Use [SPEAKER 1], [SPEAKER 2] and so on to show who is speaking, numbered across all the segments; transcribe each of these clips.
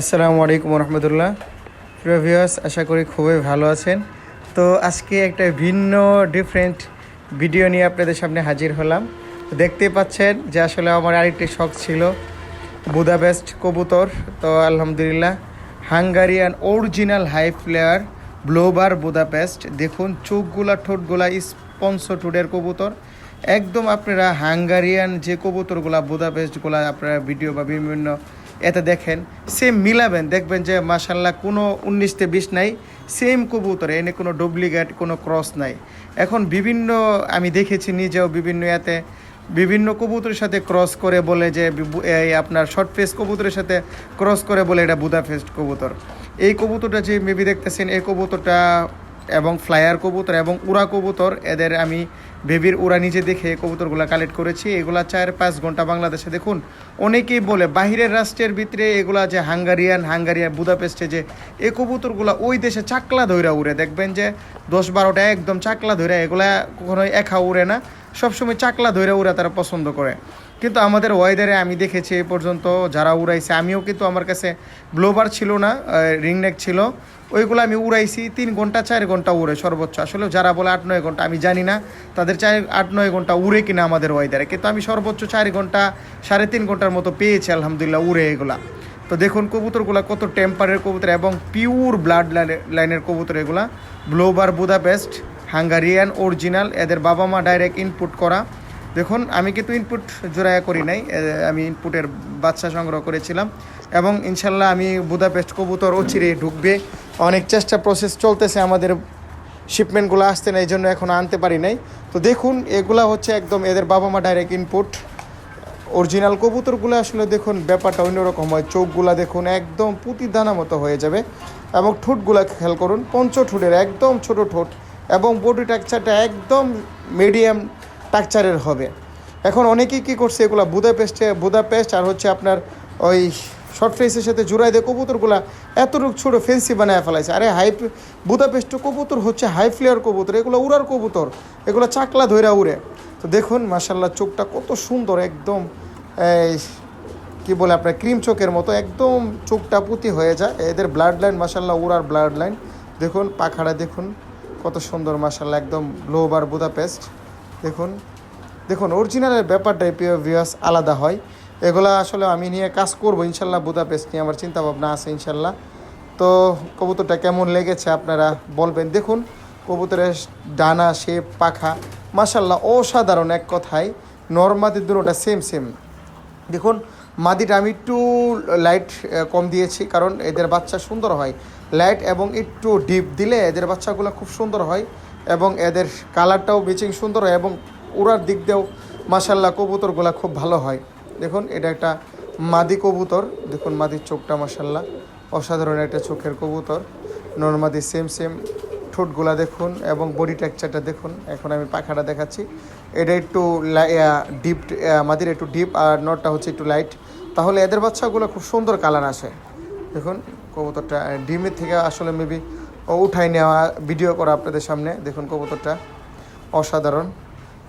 [SPEAKER 1] আসসালামু আলাইকুম রহমতুল্লাহ প্রিয় আশা করি খুবই ভালো আছেন। তো আজকে একটা ভিন্ন ডিফারেন্ট ভিডিও নিয়ে আপনাদের সামনে হাজির হলাম। দেখতেই পাচ্ছেন যে আসলে আমার আরেকটি শখ ছিল বুদাবেস্ট কবুতর। তো আলহামদুলিল্লাহ, Hungarian original high flyer blower Budapest. দেখুন, চোখগুলা, ঠোঁটগুলা স্পঞ্স ঠোঁটের কবুতর। একদম আপনারা হাঙ্গারিয়ান যে কবুতরগুলা, বুদাপেস্টগুলা আপনারা ভিডিও বা বিভিন্ন এতে দেখেন সেম মিলাবেন, দেখবেন যে মাসাল্লাহ কোনো উনিশতে বিশ নাই সেম কবুতর, এনে কোনো ডুপ্লিকেট কোনো ক্রস নাই। এখন বিভিন্ন, আমি দেখেছি নিজেও বিভিন্ন এতে বিভিন্ন কবুতরের সাথে ক্রস করে বলে যে এই আপনার শর্ট ফেস কবুতরের সাথে ক্রস করে বলে এটা বুদা ফেস্ট কবুতর। এই কবুতরটা যে মেবি দেখতেছেন, এই কবুতরটা এবং ফ্লায়ার কবুতর এবং উড়া কবুতর, এদের আমি বেবির উড়া নিজে দেখে কবুতরগুলো কালেক্ট করেছি। এগুলা চার পাঁচ ঘণ্টা বাংলাদেশে দেখুন, অনেকেই বলে বাহিরের রাষ্ট্রের ভিতরে এগুলা যে হাঙ্গারিয়ান হাঙ্গারিয়ান বুদাপেস্টে যে এ কবুতরগুলো ওই দেশে চাকলা ধৈরা উড়ে। দেখবেন যে দশ বারোটা একদম চাকলা ধৈরা এগুলা কখনোই একা উড়ে না। সবসময় চাকলা ধরে উড়া তারা পছন্দ করে। কিন্তু আমাদের ওয়েদারে আমি দেখেছি এ পর্যন্ত যারা উড়াইছে, আমিও কিন্তু আমার কাছে ব্লোবার ছিল না রিংনেক ছিল, ওইগুলো আমি উড়াইছি, তিন ঘণ্টা, চার ঘণ্টা উড়ে সর্বোচ্চ। আসলে যারা বলে আট, নয় ঘণ্টা, আমি জানি না তাদের চার, আট, নয় ঘণ্টা উড়ে কিনা আমাদের ওয়েদারে কিন্তু আমি সর্বোচ্চ চার ঘণ্টা, সাড়ে তিন ঘণ্টার মতো পেয়েছি, আলহামদুলিল্লাহ, উড়ে এগুলা। তো দেখুন কবুতরগুলো কত টেম্পারের কবুতর এবং পিওর ব্লাড লাইনের কবুতর এগুলা। ব্লোবার বুদাপেস্ট। হাঙ্গারিয়ান অরিজিনাল, এদের বাবা মা ডাইরেক্ট ইনপুট করা। দেখুন, আমি কিন্তু ইনপুট জোড়ায়া করি নাই আমি ইনপুটের বাচ্চা সংগ্রহ করেছিলাম। এবং ইনশাল্লাহ আমি বুদাপেস্ট কবুতর অচিরে ঢুকবে। অনেক চেষ্টা প্রসেস চলতেছে, আমাদের শিপমেন্টগুলো আসতে না এই জন্য এখন আনতে পারি নাই। তো দেখুন, এগুলা হচ্ছে একদম এদের বাবা মা ডাইরেক্ট ইনপুট অরিজিনাল কবুতরগুলো আসলে দেখুন, ব্যাপারটা অন্যরকম হয়। চোখগুলা দেখুন, একদম পুঁতি দানা মতো হয়ে যাবে। এবং ঠোঁটগুলা খেয়াল করুন পঞ্চ ঠোঁটের একদম ছোট ঠোঁট। এবং বডি টাকচারটা একদম মিডিয়াম টাকচারের হবে। এখন অনেকেই কী করছে, এগুলো বুদাপেস্টে বুদাপেস্ট আর হচ্ছে আপনার ওই শর্ট ফেসের সাথে জুড়াই দিয়ে কবুতরগুলা এতটুকু ছোটো ফেন্সি বানায় ফেলাইছে। আরে হাই বুদাপেস্ট কবুতর হচ্ছে হাই ফ্লেয়ার কবুতর, এগুলো উড়ার কবুতর, এগুলো চাকলা ধইরা উড়ে। তো দেখুন মাসাল্লাহ চোখটা কত সুন্দর, একদম কি বলে আপনার, ক্রিম চোখের মতো, একদম চোখটা পুঁতি হয়ে যায়। এদের ব্লাড লাইন মাসাল্লাহ উড়ার ব্লাড লাইন দেখুন পাখাটা দেখুন। কত সুন্দর মাসাল্লাহ একদম লোবার বুদাপেস্ট। দেখুন দেখুন অরিজিনালের ব্যাপারটা ভিউয়ার্স আলাদা হয়। এগুলো আসলে আমি নিয়ে কাজ করব ইনশাল্লাহ বুদাপেস্ট নিয়ে আমার চিন্তা ভাবনা আছে ইনশাল্লাহ তো কবুতরটা কেমন লেগেছে আপনারা বলবেন। দেখুন, কবুতরের ডানা শেপ পাখা মাসাল্লাহ অসাধারণ এক কথায়। নর্মাদের দুটোটা সেম সেম দেখুন, মাদিটা আমি একটু লাইট কম দিয়েছি কারণ এদের বাচ্চা সুন্দর হয়। লাইট এবং একটু ডিপ দিলে এদের বাচ্চাগুলো খুব সুন্দর হয় এবং এদের কালারটাও বেচিং সুন্দর হয় এবং উড়ার দিক দিয়েও মাসাল্লাহ কবুতরগুলো খুব ভালো হয়। দেখুন, এটা একটা মাদি কবুতর। দেখুন, মাদির চোখটা মাসাল্লাহ অসাধারণ একটা চোখের কবুতর। নর্মাদি সেম সেম ঠোঁটগুলা দেখুন এবং বডি টেক্সচারটা দেখুন। এখন আমি পাখাটা দেখাচ্ছি। এটা একটু ডিপ আমাদের একটু ডিপ আর নটটা হচ্ছে একটু লাইট তাহলে এদের বাচ্চাগুলো খুব সুন্দর কালার আসে। দেখুন, কবুতরটা ডিমের থেকে আসলে মেবি উঠাই নেওয়া ভিডিও করা আপনাদের সামনে। দেখুন কবুতরটা, অসাধারণ।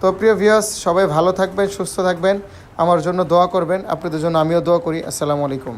[SPEAKER 1] তো প্রিয় ভিউয়ার্স সবাই ভালো থাকবেন, সুস্থ থাকবেন। আমার জন্য দোয়া করবেন, আপনাদের জন্য আমিও দোয়া করি। আসসালামু আলাইকুম।